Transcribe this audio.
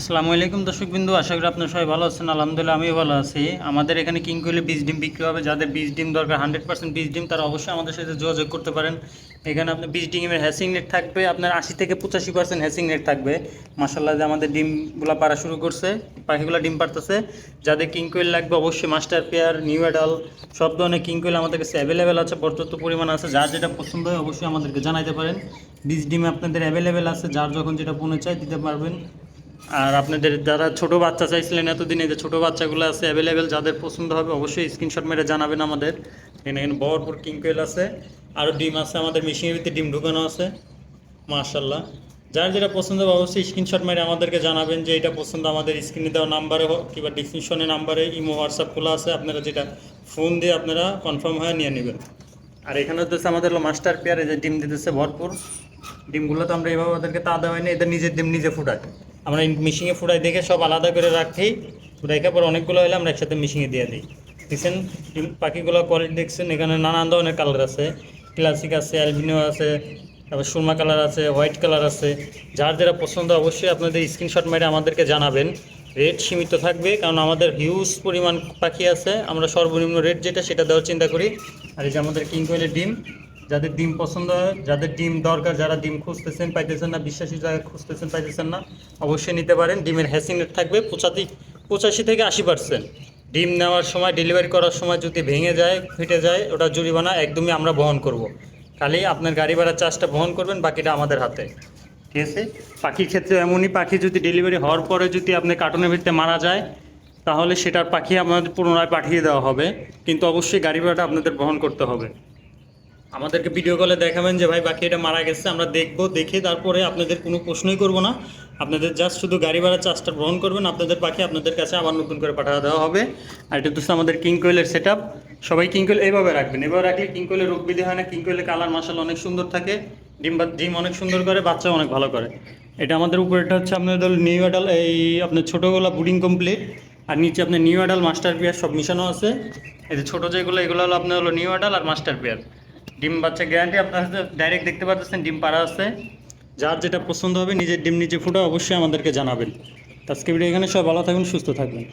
আসসালামু আলাইকুম দর্শক বিন্দু আশা করি আপনার সবাই ভালো আছেন। আলহামদুলিল্লাহ, আমিও ভালো আছি। আমাদের এখানে কিং বীজ ডিম বিক্রি হবে। যাদের বীজ ডিম দরকার হান্ড্রেড পার্সেন্ট বীজ ডিম, তারা অবশ্যই আমাদের সাথে যোগাযোগ করতে পারেন। এখানে আপনার বীজ ডিমের হ্যাসিং নেট থাকবে। আপনার আশি থেকে পঁচাশি পার্সেন্ট হ্যাসিং রেট থাকবে। মাসাল্লাহ যে আমাদের ডিমগুলো পাড়া শুরু করছে, পাখিগুলো ডিম পারতেছে যাদের কিং লাগবে, অবশ্যই মাস্টার পেয়ার নিউ অ্যাডাল সব ধরনের কিং আমাদের কাছে অ্যাভেলেবেল আছে। পর্যাপ্ত পরিমাণ আছে। যার যেটা পছন্দ হয়, অবশ্যই আমাদেরকে জানাইতে পারেন। বীজ ডিম আপনাদের অ্যাভেলেবেল আছে। যার যখন যেটা পৌঁছে চায়, দিতে পারবেন। আর আপনাদের যারা ছোট বাচ্চা চাইছিলেন, এতদিনে যে ছোট বাচ্চাগুলো আছে অ্যাভেলেবেল যাদের পছন্দ হবে, অবশ্যই স্ক্রিনশট মেরে জানাবেন আমাদের। এখানে এখানে বহরপুর কিংকোয়েল আছে আরও ডিম আছে আমাদের মেশিনের ভিতরে, ডিম ঢুকানো আছে মার্শাল্লাহ যার যেটা পছন্দ হবে, অবশ্যই স্ক্রিনশট মেরে আমাদেরকে জানাবেন যে এটা পছন্দ, আমাদের স্ক্রিনে দেওয়া নাম্বারে হোক কিংবা ডিসক্রিপশনে নাম্বারে ইমো হোয়াটসঅ্যাপ খোলা আছে, আপনারা যেটা ফোন দিয়ে আপনারা কনফার্ম হয়ে নিয়ে নেবেন। আর এখানে হচ্ছে আমাদের মাস্টার পেয়ারে যে ডিম দিতেছে ভরপুর। ডিমগুলো তো আমরা এভাবে ওদেরকে তা দেওয়া হয়নি এদের নিজের ডিম নিজে ফুটায়। আমরা মিশিংয়ে ফুটাই, দেখে সব আলাদা করে রাখি রেখে পর অনেকগুলো হলে আমরা একসাথে মিশিংয়ে দিয়ে দিই। দেখছেন? পাখিগুলো কোয়ালিটি দেখছেন? এখানে নানান ধরনের কালার আছে। ক্লাসিক আছে অ্যালবিনো আছে, তারপর সুরমা কালার আছে হোয়াইট কালার আছে। যার যারা পছন্দ অবশ্যই আপনাদের স্ক্রিনশট মেরে আমাদেরকে জানাবেন। রেট সীমিত থাকবে, কারণ আমাদের হিউজ পরিমাণ পাখি আছে। আমরা সর্বনিম্ন রেট যেটা, সেটা দেওয়ার চিন্তা করি। আর এই যে আমাদের কিং ডিম যাদের ডিম পছন্দ হয়, যাদের ডিম দরকার, যারা ডিম খুঁজতেছেন, পাইতেছেন না, বিশ্বাসী জায়গায় খুঁজতেছেন, পাইতেছেন না, অবশ্যই নিতে পারেন। ডিমের হ্যাসিং রেট থাকবে পঁচাশি পঁচাশি থেকে আশি পার্সেন্ট ডিম নেওয়ার সময় ডেলিভারি করার সময় যদি ভেঙে যায়, ফেটে যায়, ওটা জরিমানা একদমই আমরা বহন করব। খালি আপনার গাড়ি ভাড়ার চার্জটা বহন করবেন, বাকিটা আমাদের হাতে। ঠিক আছে? পাখির ক্ষেত্রে এমনই, পাখি যদি ডেলিভারি হওয়ার পরে যদি আপনি কার্টুনের ভিতরে মারা যায়, তাহলে সেটার পাখি আমাদের পুনরায় পাঠিয়ে দেওয়া হবে। কিন্তু অবশ্যই গাড়ি ভাড়াটা আপনাদের বহন করতে হবে। আমাদেরকে ভিডিও কলে দেখাবেন যে, ভাই বাকি এটা মারা গেছে, আমরা দেখব, দেখে তারপরে আপনাদের কোনো প্রশ্নই করব না। আপনাদের জাস্ট শুধু গাড়ি ভাড়া চার্জটা গ্রহণ করবেন, আপনাদের পাখি আপনাদের কাছে আবার নতুন করে পাঠা দেওয়া হবে। আর এটা হচ্ছে আমাদের কিং কোয়েলের সেট সবাই কিং কোয়েল এইভাবে রাখবেন। এভাবে রাখলে কিং কোয়েলের রোগ বিধি হয় না। কিং কোয়েলের কালার মাসাল অনেক সুন্দর থাকে। ডিম ডিম অনেক সুন্দর করে বাচ্চা অনেক ভালো করে। এটা আমাদের উপরেটা হচ্ছে আপনাদের নিউ অ্যাডাল এই আপনার ছোটোগুলো বুডিং কমপ্লিট আর নিচে আপনার নিউ অ্যাডাল মাস্টার পেয়ার সব মিশানো আছে। এই যে ছোটো যেগুলো, এগুলো হলো আপনার হলো নিউ অ্যাডাল আর মাস্টার পেয়ার ডিম বাচ্চা গ্যারান্টি আপনার ডাইরেক্ট দেখতে পাচ্ছেন ডিম পাড়া আছে। যার যেটা পছন্দ হবে, নিজের ডিম নিজে ফুটা অবশ্যই আমাদেরকে জানাবেন। আজকে ভিডিও এখানে সব ভালো থাকবেন সুস্থ থাকবেন।